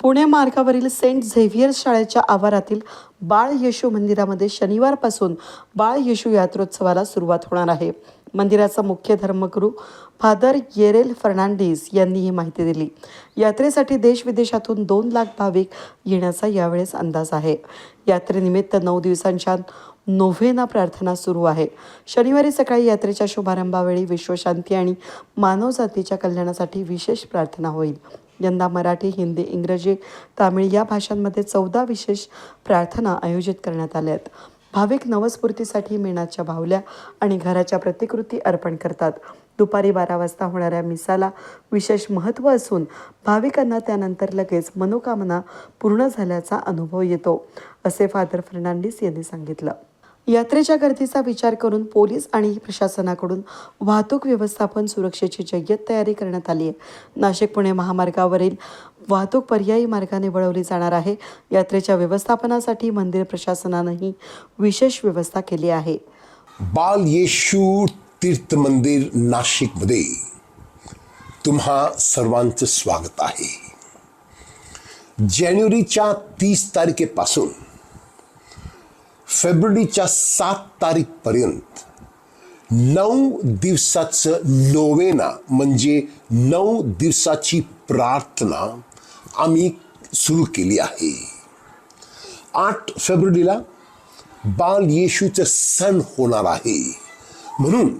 पुणे मार्गावरील Saint Xavier शाळेच्या आवारातील बाळ येशू मंदिरामध्ये शनिवारपासून बाळ येशू यात्रोत्सवाला सुरुवात होणार आहे. मंदिराचा मुख्य धर्मगुरू फादर येरेल फर्नांडिस यांनी ही माहिती दिली. यात्रेसाठी देश विदेशातून दोन लाख भाविक येण्याचा यावेळेस अंदाज आहे. यात्रेनिमित्त नऊ दिवसांच्या नोव्हेना प्रार्थना सुरू आहे. शनिवारी सकाळी यात्रेच्या शुभारंभावेळी विश्वशांती आणि मानवजातीच्या कल्याणासाठी विशेष प्रार्थना होईल. यंदा मराठी हिंदी इंग्रजी तामिळ या भाषांमध्ये चौदा विशेष प्रार्थना आयोजित करण्यात आल्या आहेत. भाविक नवस्फूर्तीसाठी मेणाच्या बाहुल्या आणि घराच्या प्रतिकृती अर्पण करतात. दुपारी बारा वाजता होणाऱ्या मिसाला विशेष महत्त्व असून भाविकांना त्यानंतर लगेच मनोकामना पूर्ण झाल्याचा अनुभव येतो असे फादर फर्नांडिस यांनी सांगितलं. यात्रेच्या गर्दीचा विचार करून पोलीस आणि प्रशासनाकडून वाहतूक व्यवस्थापन सुरक्षेची जय्यत तयारी करण्यात आली आहे. नाशिक पुणे महामार्गावरील वाहतूक पर्यायी मार्गाने वळवली जाणार आहे. यात्रेच्या व्यवस्थापनासाठी मंदिर प्रशासनानंही विशेष व्यवस्था केली आहे. बाल येशू तीर्थ मंदिर नाशिकमध्ये तुम्हा सर्वांचं स्वागत आहे. जानेवारीच्या तीस तारखेपासून फेब्रुवारीच्या सात तारीखपर्यंत नऊ दिवसाचं नोवेना म्हणजे नऊ दिवसाची प्रार्थना आम्ही सुरू केली आहे. आठ फेब्रुवारीला बाल येशूचं सण होणार आहे. म्हणून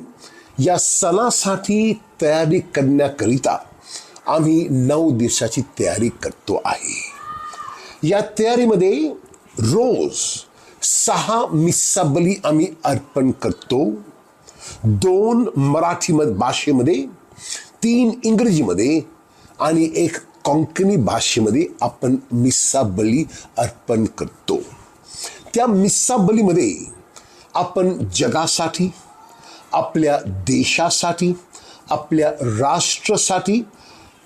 या सणासाठी तयारी करण्याकरिता आम्ही नऊ दिवसाची तयारी करतो आहे. या तयारीमध्ये रोज सहा मिस्साबली आम्ही अर्पण करतो. दोन मराठी मध- भाषेमध्ये तीन इंग्रजीमध्ये आणि एक कोंकणी भाषेमध्ये आपण मिसाबली अर्पण करतो. त्या मिसाबलीमध्ये आपण जगासाठी आपल्या देशासाठी आपल्या राष्ट्रासाठी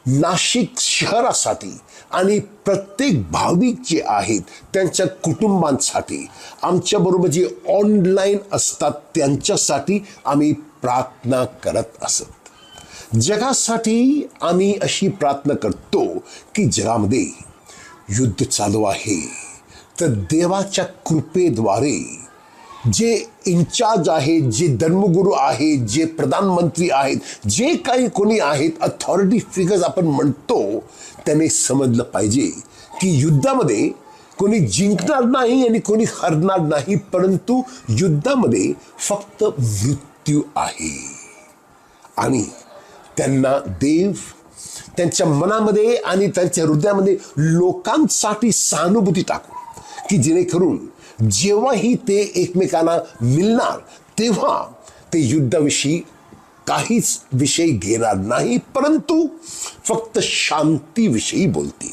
नाशिक शहरासाठी आणि प्रत्येक भाविक जे आहेत त्यांच्या कुटुंबांसाठी आमच्याबरोबर जे ऑनलाईन असतात त्यांच्यासाठी आम्ही प्रार्थना करत असत. जगासाठी आम्ही अशी प्रार्थना करतो की जगामध्ये युद्ध चालू आहे. तर देवाच्या कृपेद्वारे जे इन्चार्ज आहेत जे धर्मगुरू आहेत जे प्रधानमंत्री आहेत जे काही कोणी आहेत अथॉरिटी फिगर्स आपण म्हणतो त्याने समजलं पाहिजे की युद्धामध्ये कोणी जिंकणार नाही आणि कोणी हरणार नाही परंतु युद्धामध्ये फक्त मृत्यू आहे. आणि त्यांना देव त्यांच्या मनामध्ये आणि त्यांच्या हृदयामध्ये लोकांसाठी सहानुभूती टाकू की जेणेकरून जेव्हाही ते एकमेकांना मिळणार तेव्हा ते युद्धाविषयी काहीच विषय घेणार नाही परंतु फक्त शांतीविषयी बोलतील.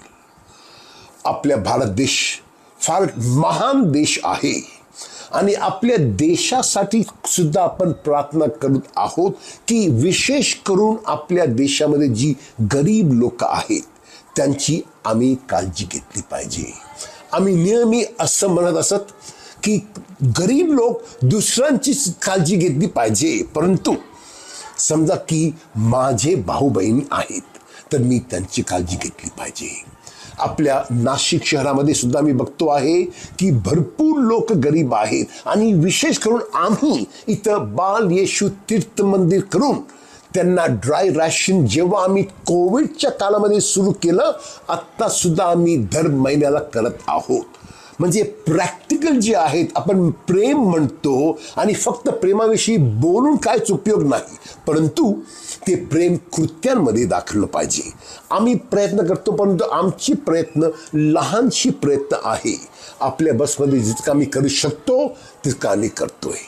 आपल्या भारत देश फार महान देश आहे आणि आपल्या देशासाठी सुद्धा आपण प्रार्थना करत आहोत की विशेष करून आपल्या देशामध्ये जी गरीब लोक आहेत त्यांची आम्ही काळजी घेतली पाहिजे. आम्ही नेहमी असं म्हणत असत की गरीब लोक दुसऱ्यांची काळजी घेतली पाहिजे. परंतु समजा की माझे भाऊ बहिणी आहेत तर मी त्यांची काळजी घेतली पाहिजे. आपल्या नाशिक शहरामध्ये सुद्धा मी बघतो आहे की भरपूर लोक गरीब आहेत. आणि विशेष करून आम्ही इथं बाल येशू तीर्थ मंदिर करून त्यांना ड्राय रॅशन जेव्हा आम्ही कोविडच्या काळामध्ये सुरू केलं आत्तासुद्धा आम्ही दर महिन्याला करत आहोत. म्हणजे प्रॅक्टिकल जे आहेत आपण प्रेम म्हणतो आणि फक्त प्रेमाविषयी बोलून काहीच उपयोग नाही परंतु ते प्रेम कृत्यांमध्ये दाखवलं पाहिजे. आम्ही प्रयत्न करतो परंतु आमची प्रयत्न लहानशी प्रयत्न आहे. आपल्या बसमध्ये जितका आम्ही करू शकतो तितका आम्ही करतोय.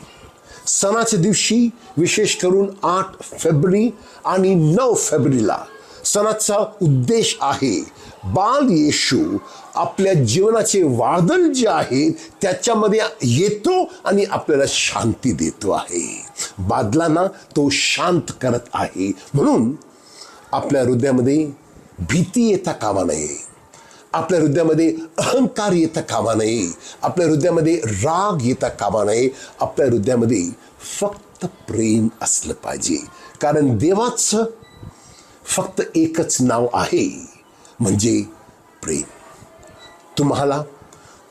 सणाच्या दिवशी विशेष करून आठ फेब्रुवारी आणि नऊ फेब्रुवारीला. सणाचा उद्देश आहे बाल येशू आपल्या जीवनाचे वादळ जे आहे त्याच्यामध्ये येतो आणि आपल्याला शांती देतो आहे. बादलांना तो शांत करत आहे. म्हणून आपल्या हृदयामध्ये भीती येता कामा नये. आपल्या हृदयामध्ये अहंकार येता कामा नये. आपल्या हृदयामध्ये राग येता कामा नये. आपल्या हृदयामध्ये फक्त प्रेम असलं पाहिजे. कारण देवाचं फक्त एकच नाव आहे म्हणजे प्रेम. तुम्हाला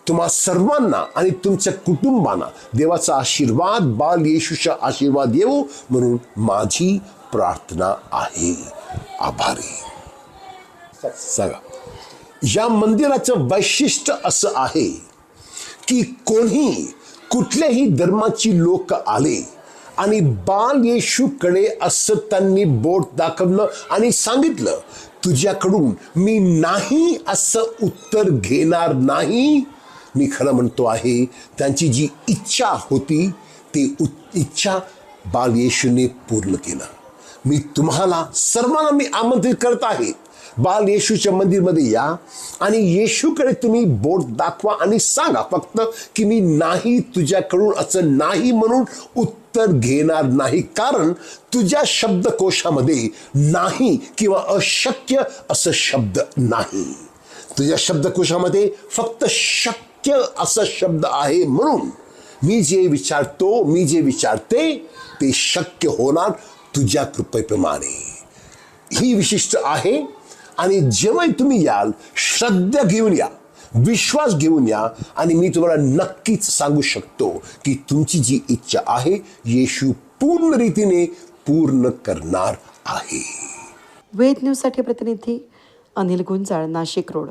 तुम्हा सर्वांना आणि तुमच्या कुटुंबांना देवाचा आशीर्वाद बाल येशूचा आशीर्वाद येऊ म्हणून माझी प्रार्थना आहे. आभारी. सांगा. या मंदिराचं वैशिष्ट्य असं आहे की कोणी कुठल्याही धर्माची लोक आले आणि बाल येशूकडे असं त्यांनी बोट दाखवलं आणि सांगितलं तुझ्याकडून मी नाही असं उत्तर घेणार नाही. मी खरं म्हणतो आहे त्यांची जी इच्छा होती ती इच्छा बाल येशूने पूर्ण केलं. मी तुम्हाला सर्वांना मी आमंत्रित करत आहे. बाल येशूच्या मंदिरमध्ये या आणि येशूकडे तुम्ही बोट दाखवा आणि सांगा फक्त की मी नाही तुझ्याकडून असं नाही म्हणून उत्तर घेणार नाही. कारण तुझ्या शब्दकोशामध्ये नाही किंवा अशक्य असं शब्द नाही. तुझ्या शब्दकोशामध्ये फक्त शक्य असा शब्द आहे म्हणून मी जे विचारतो मी जे विचारते ते शक्य होणार तुझ्या कृपेप्रमाणे. ही विशिष्ट आहे. आणि जेव्हा तुम्ही याल श्रद्धा घेऊन या विश्वास घेऊन या आणि मी तुम्हाला नक्कीच सांगू शकतो की तुमची जी इच्छा आहे येशू पूर्ण रीतीने पूर्ण करणार आहे. वेद न्यूजसाठी प्रतिनिधी अनिल गुंजाळ नाशिक रोड.